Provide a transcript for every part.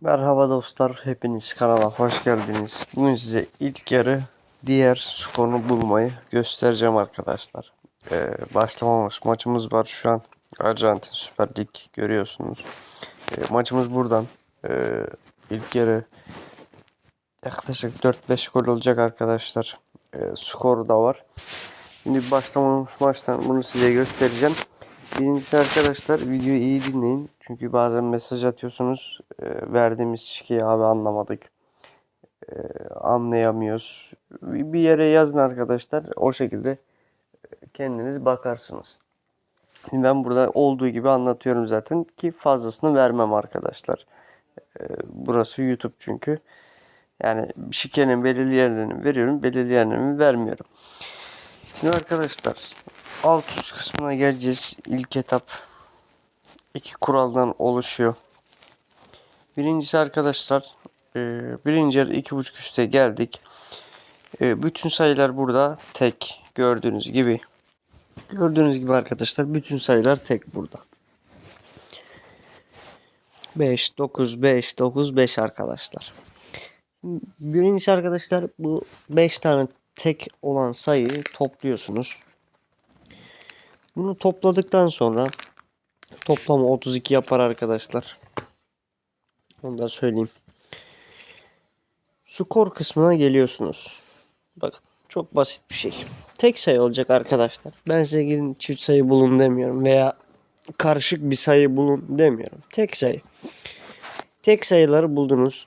Merhaba dostlar, hepiniz kanala hoş geldiniz. Bugün size ilk yarı diğer skorunu bulmayı göstereceğim arkadaşlar. Ee, başlamamış maçımız var şu an. Arjantin Süper Lig görüyorsunuz. Ee, maçımız buradan. Ee, ilk yarı yaklaşık 4-5 gol olacak arkadaşlar. Ee, skoru da var. Şimdi başlamamış maçtan bunu size göstereceğim. Birincisi arkadaşlar videoyu iyi dinleyin. Çünkü bazen mesaj atıyorsunuz. e, verdiğimiz şikeyi abi anlamadık. e, anlayamıyoruz. Bir yere yazın arkadaşlar. O şekilde e, kendiniz bakarsınız. Ben burada olduğu gibi anlatıyorum zaten ki fazlasını vermem arkadaşlar. Burası YouTube çünkü. Yani şikenin belirli yerlerini veriyorum, belirli yerlerini vermiyorum. Şimdi arkadaşlar alt üst kısmına geleceğiz. İlk etap iki kuraldan oluşuyor. Birincisi arkadaşlar e, birinci yarı iki buçuk üste geldik. E, bütün sayılar burada tek gördüğünüz gibi. Gördüğünüz gibi arkadaşlar bütün sayılar tek burada. 5, 9, 5, 9, 5 arkadaşlar. Birincisi arkadaşlar bu 5 tane tek olan sayıyı topluyorsunuz. Bunu topladıktan sonra toplamı 32 yapar arkadaşlar. Onu da söyleyeyim. Skor kısmına geliyorsunuz. Bakın çok basit bir şey. Tek sayı olacak arkadaşlar. Ben size gidin çift sayı bulun demiyorum veya karışık bir sayı bulun demiyorum. Tek sayı. Tek sayıları buldunuz.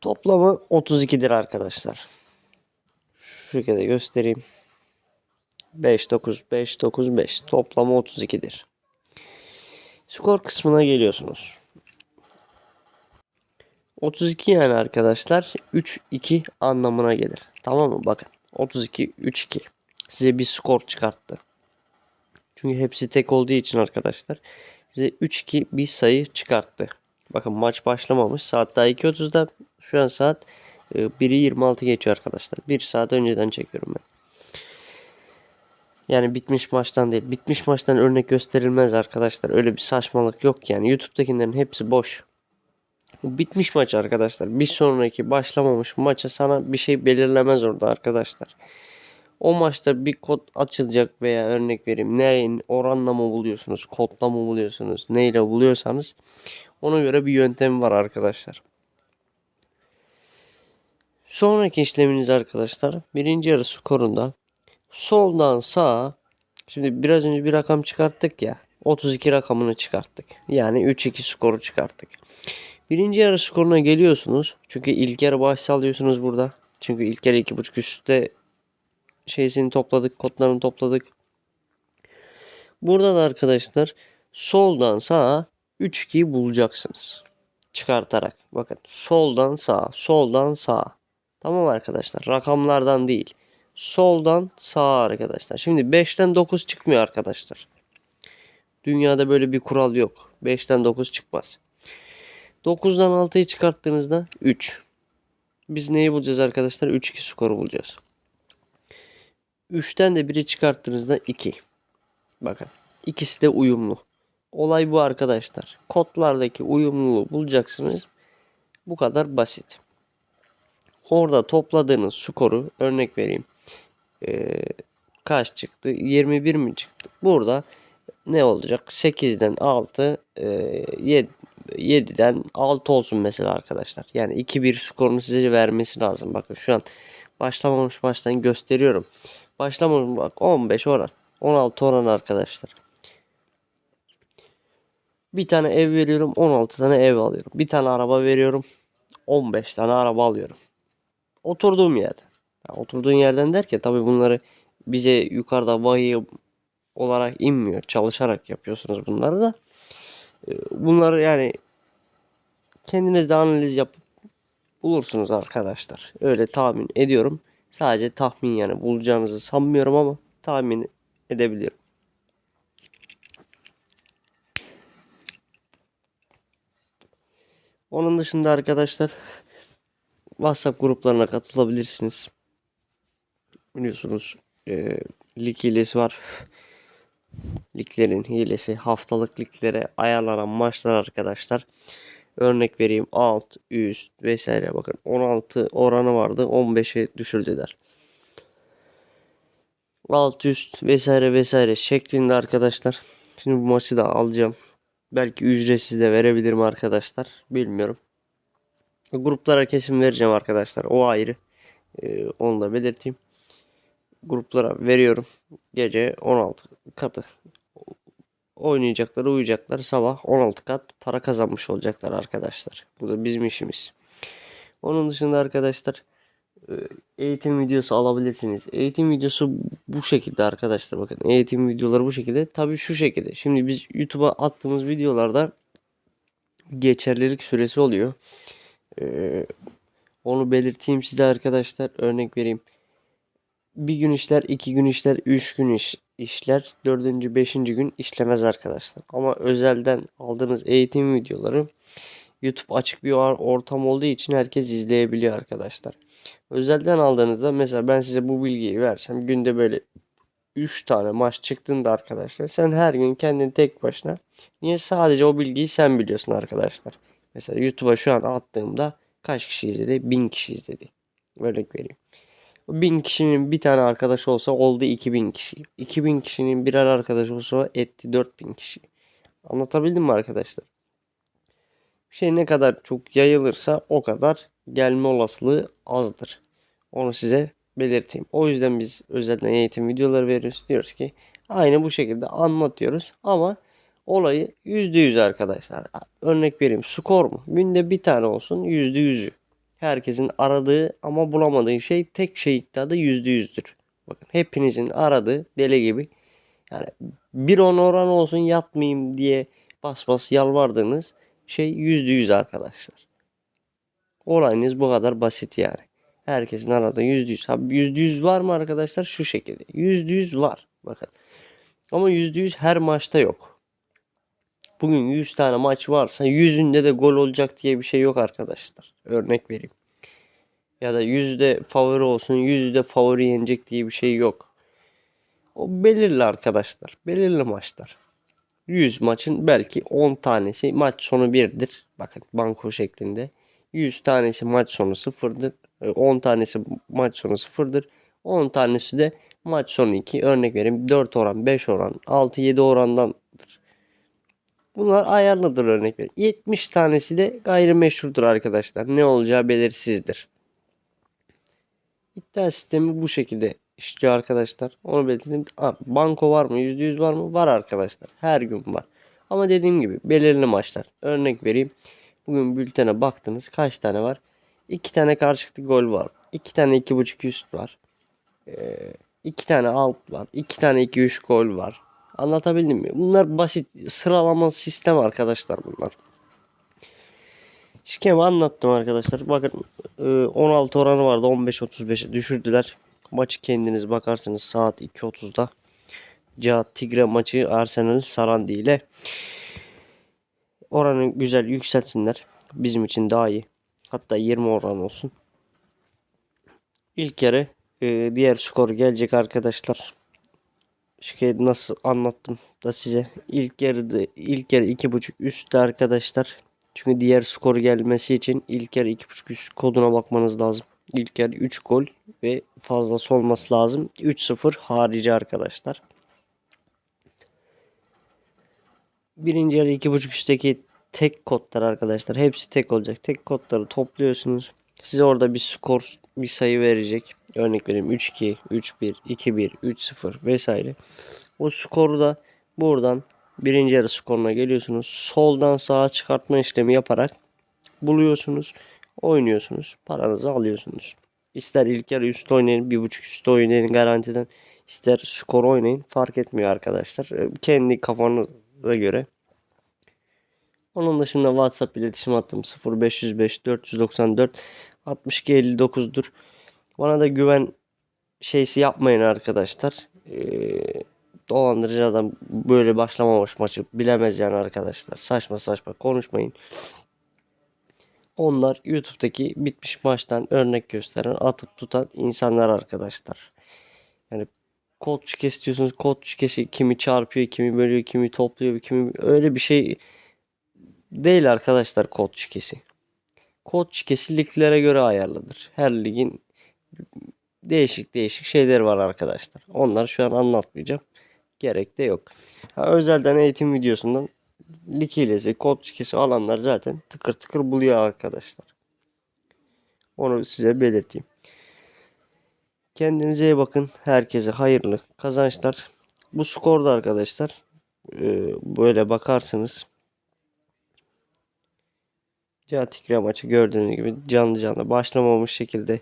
Toplamı 32'dir arkadaşlar. Şu şekilde göstereyim. 5 9 5 9 5 toplamı 32'dir. Skor kısmına geliyorsunuz. 32 yani arkadaşlar 3 2 anlamına gelir. Tamam mı? Bakın 32 3 2 size bir skor çıkarttı. Çünkü hepsi tek olduğu için arkadaşlar size 3 2 bir sayı çıkarttı. Bakın maç başlamamış. Saat daha 2.30'da. Şu an saat e, 1'i 26 geçiyor arkadaşlar. 1 saat önceden çekiyorum ben. Yani bitmiş maçtan değil. Bitmiş maçtan örnek gösterilmez arkadaşlar. Öyle bir saçmalık yok yani. YouTube'dakilerin hepsi boş. Bu bitmiş maç arkadaşlar. Bir sonraki başlamamış maça sana bir şey belirlemez orada arkadaşlar. O maçta bir kod açılacak veya örnek vereyim. Neyin oranla mı buluyorsunuz? Kodla mı buluyorsunuz? Neyle buluyorsanız ona göre bir yöntem var arkadaşlar. Sonraki işleminiz arkadaşlar. Birinci yarı skorunda soldan sağa şimdi biraz önce bir rakam çıkarttık ya. 32 rakamını çıkarttık. Yani 3-2 skoru çıkarttık. Birinci yarı skoruna geliyorsunuz. Çünkü ilk yarı bahis alıyorsunuz burada. Çünkü ilk yarı 2.5 üstte şeysini topladık. Kodlarını topladık. Burada da arkadaşlar soldan sağa 3-2'yi bulacaksınız. Çıkartarak. Bakın soldan sağa, soldan sağa. Tamam arkadaşlar. Rakamlardan değil. Soldan sağa arkadaşlar. Şimdi 5'ten 9 çıkmıyor arkadaşlar. Dünyada böyle bir kural yok. 5'ten 9 çıkmaz. 9'dan 6'yı çıkarttığınızda 3. Biz neyi bulacağız arkadaşlar? 3-2 skoru bulacağız. 3'ten de 1'i çıkarttığınızda 2. Bakın. ikisi de uyumlu. Olay bu arkadaşlar. Kodlardaki uyumluluğu bulacaksınız. Bu kadar basit. Orada topladığınız skoru örnek vereyim. Ee, kaç çıktı? 21 mi çıktı? Burada ne olacak? 8'den 6 e, 7, 7'den 6 olsun mesela arkadaşlar. Yani 2-1 skorunu size vermesi lazım. Bakın şu an başlamamış baştan gösteriyorum. Başlamamış bak 15 oran. 16 oran arkadaşlar. Bir tane ev veriyorum 16 tane ev alıyorum. Bir tane araba veriyorum 15 tane araba alıyorum. Oturduğum yerde. Oturduğun yerden derken tabi bunları bize yukarıda vahiy olarak inmiyor. Çalışarak yapıyorsunuz bunları da. Ee, Bunları yani kendiniz de analiz yapıp bulursunuz arkadaşlar. Öyle tahmin ediyorum. Sadece tahmin yani bulacağınızı sanmıyorum ama tahmin edebiliyorum. Onun dışında arkadaşlar WhatsApp gruplarına katılabilirsiniz. Biliyorsunuz e, lig hilesi var. liglerin hilesi haftalık liglere ayarlanan maçlar arkadaşlar. Örnek vereyim alt, üst vesaire bakın 16 oranı vardı 15'e düşürdüler. Alt üst vesaire vesaire şeklinde arkadaşlar. Şimdi bu maçı da alacağım. Belki ücretsiz de verebilirim arkadaşlar. Bilmiyorum. Gruplara kesin vereceğim arkadaşlar. O ayrı. Ee, onu da belirteyim. Gruplara veriyorum. Gece 16 katı oynayacaklar, uyuyacaklar. Sabah 16 kat para kazanmış olacaklar arkadaşlar. Bu da bizim işimiz. Onun dışında arkadaşlar e, eğitim videosu alabilirsiniz. Eğitim videosu bu şekilde arkadaşlar bakın. Eğitim videoları bu şekilde. Tabii şu şekilde. Şimdi biz YouTube'a attığımız videolarda geçerlilik süresi oluyor. Ee, onu belirteyim size arkadaşlar. Örnek vereyim. Bir gün işler, iki gün işler, üç gün iş, işler, dördüncü, beşinci gün işlemez arkadaşlar. Ama özelden aldığınız eğitim videoları YouTube açık bir or- ortam olduğu için herkes izleyebiliyor arkadaşlar. Özelden aldığınızda mesela ben size bu bilgiyi versem günde böyle 3 tane maç çıktığında arkadaşlar sen her gün kendin tek başına niye sadece o bilgiyi sen biliyorsun arkadaşlar. Mesela YouTube'a şu an attığımda kaç kişi izledi? 1000 kişi izledi. Örnek vereyim. 1000 kişinin bir tane arkadaş olsa oldu 2000 kişi. 2000 kişinin birer arkadaş olsa etti 4000 kişi. Anlatabildim mi arkadaşlar? Bir şey ne kadar çok yayılırsa o kadar gelme olasılığı azdır. Onu size belirteyim. O yüzden biz özelden eğitim videoları veriyoruz. Diyoruz ki aynı bu şekilde anlatıyoruz ama olayı %100 arkadaşlar. Örnek vereyim skor mu? Günde bir tane olsun %100'ü. Herkesin aradığı ama bulamadığı şey tek şey iddiada %100'dür. Bakın hepinizin aradığı deli gibi yani bir on oran olsun yapmayayım diye bas bas yalvardığınız şey %100 arkadaşlar. Olayınız bu kadar basit yani. Herkesin aradığı %100. Ha %100 var mı arkadaşlar? Şu şekilde. %100 var. Bakın. Ama %100 her maçta yok. Bugün 100 tane maç varsa 100'ünde de gol olacak diye bir şey yok arkadaşlar. Örnek vereyim. Ya da 100'de favori olsun 100'de favori yenecek diye bir şey yok. O belirli arkadaşlar. Belirli maçlar. 100 maçın belki 10 tanesi maç sonu 1'dir. Bakın banko şeklinde. 100 tanesi maç sonu 0'dır. 10 tanesi maç sonu 0'dır. 10 tanesi de maç sonu 2. Örnek vereyim 4 oran, 5 oran, 6, 7 orandandır. Bunlar ayarlıdır örnek vereyim. 70 tanesi de gayrimeşrudur arkadaşlar. Ne olacağı belirsizdir. İddia sistemi bu şekilde işliyor arkadaşlar. Onu belirteyim. Ha, banko var mı? %100 var mı? Var arkadaşlar. Her gün var. Ama dediğim gibi belirli maçlar. Örnek vereyim. Bugün bültene baktınız. Kaç tane var? 2 tane karşılıklı gol var. 2 tane 2.5 üst var. 2 ee, tane alt var. 2 tane 2-3 gol var. Anlatabildim mi? Bunlar basit sıralama sistem arkadaşlar bunlar. Şikemi anlattım arkadaşlar. Bakın 16 e, oranı vardı. 15-35'e düşürdüler. Maçı kendiniz bakarsınız saat 2.30'da. Cihat Tigre maçı Arsenal Sarandi ile oranı güzel yükseltsinler. Bizim için daha iyi. Hatta 20 oran olsun. İlk yarı e, diğer skor gelecek arkadaşlar. Şikayet nasıl anlattım da size. İlk yarıda ilk yarı 2.5 üstte arkadaşlar. Çünkü diğer skor gelmesi için ilk yarı 2.5 üst koduna bakmanız lazım. İlk yarı 3 gol ve fazlası olması lazım. 3-0 harici arkadaşlar. Birinci yarı 2.5 üstteki tek kodlar arkadaşlar. Hepsi tek olacak. Tek kodları topluyorsunuz. Size orada bir skor, bir sayı verecek. Örnek vereyim 3-2, 3-1, 2-1, 3-0 vesaire. O skoru da buradan birinci yarı skoruna geliyorsunuz. Soldan sağa çıkartma işlemi yaparak buluyorsunuz. Oynuyorsunuz. Paranızı alıyorsunuz. İster ilk yarı üst oynayın, bir buçuk üst oynayın garantiden. İster skor oynayın. Fark etmiyor arkadaşlar. Kendi kafanıza göre onun dışında WhatsApp iletişim hattım 0505 494 62 59'dur. Bana da güven şeysi yapmayın arkadaşlar. Ee, dolandırıcı adam böyle başlamamış maçı bilemez yani arkadaşlar. Saçma saçma konuşmayın. Onlar YouTube'daki bitmiş maçtan örnek gösteren, atıp tutan insanlar arkadaşlar. Yani kod şikesi diyorsunuz. Kod şikesi kimi çarpıyor, kimi bölüyor, kimi topluyor, kimi öyle bir şey değil arkadaşlar kod şikesi. Kod şikesi liglere göre ayarlıdır. Her ligin değişik değişik şeyler var arkadaşlar. Onlar şu an anlatmayacağım. Gerek de yok. Ha, özelden eğitim videosundan lig hilesi, kod şikesi alanlar zaten tıkır tıkır buluyor arkadaşlar. Onu size belirteyim. Kendinize iyi bakın. Herkese hayırlı kazançlar. Bu skorda arkadaşlar e, böyle bakarsınız. Catikre maçı gördüğünüz gibi canlı canlı başlamamış şekilde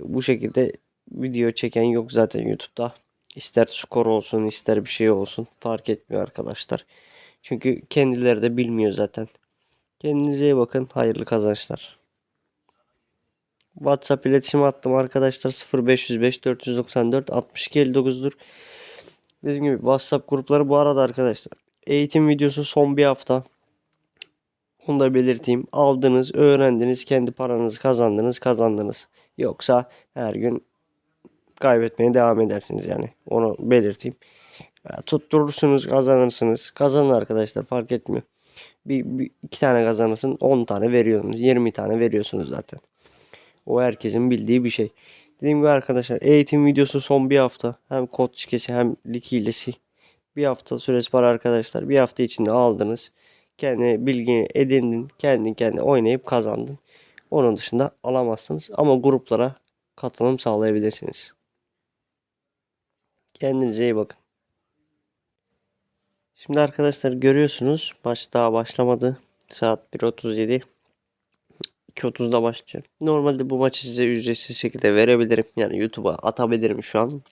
bu şekilde video çeken yok zaten YouTube'da. İster skor olsun ister bir şey olsun fark etmiyor arkadaşlar. Çünkü kendileri de bilmiyor zaten. Kendinize iyi bakın. Hayırlı kazançlar. WhatsApp iletişim attım arkadaşlar 0505 494 62 59'dur. Dediğim gibi WhatsApp grupları bu arada arkadaşlar. Eğitim videosu son bir hafta. Onu da belirteyim. Aldınız, öğrendiniz, kendi paranızı kazandınız, kazandınız. Yoksa her gün kaybetmeye devam edersiniz yani. Onu belirteyim. Ya, tutturursunuz, kazanırsınız. Kazanın arkadaşlar fark etmiyor. Bir, bir iki tane kazanırsın, 10 tane veriyorsunuz, 20 tane veriyorsunuz zaten. O herkesin bildiği bir şey. Dediğim gibi arkadaşlar eğitim videosu son bir hafta. Hem kod şikesi hem lig hilesi. Bir hafta süresi var arkadaşlar. Bir hafta içinde aldınız. Kendi bilgini edindin. Kendi kendi oynayıp kazandın. Onun dışında alamazsınız. Ama gruplara katılım sağlayabilirsiniz. Kendinize iyi bakın. Şimdi arkadaşlar görüyorsunuz maç daha başlamadı. Saat 1.37. 2.30'da başlayacak. Normalde bu maçı size ücretsiz şekilde verebilirim. Yani YouTube'a atabilirim şu an.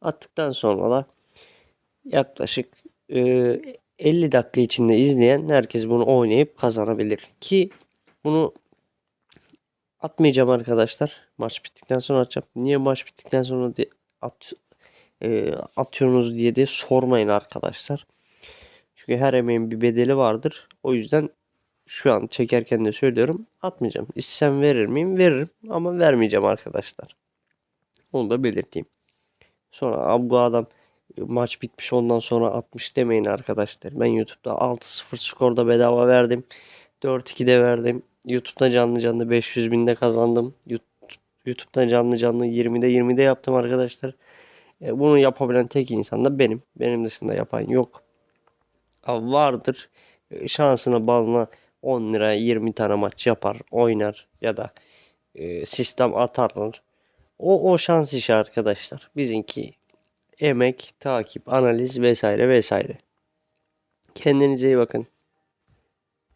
Attıktan sonra da yaklaşık e, 50 dakika içinde izleyen herkes bunu oynayıp kazanabilir. Ki bunu atmayacağım arkadaşlar. Maç bittikten sonra atacağım. Niye maç bittikten sonra di- at, e, atıyorsunuz diye de sormayın arkadaşlar. Çünkü her emeğin bir bedeli vardır. O yüzden şu an çekerken de söylüyorum atmayacağım. İstesem verir miyim? Veririm ama vermeyeceğim arkadaşlar. Onu da belirteyim. Sonra "Abi bu adam maç bitmiş ondan sonra atmış demeyin arkadaşlar. Ben YouTube'da 6-0 skorda bedava verdim. 4-2'de verdim. YouTube'da canlı canlı 500 binde kazandım. YouTube- YouTube'da canlı canlı 20'de 20'de yaptım arkadaşlar. E, bunu yapabilen tek insan da benim. Benim dışında yapan yok. Vardır. E, şansına balına 10 lira 20 tane maç yapar, oynar ya da e, sistem atarlar. O o şans işi arkadaşlar. Bizimki emek, takip, analiz vesaire vesaire. Kendinize iyi bakın.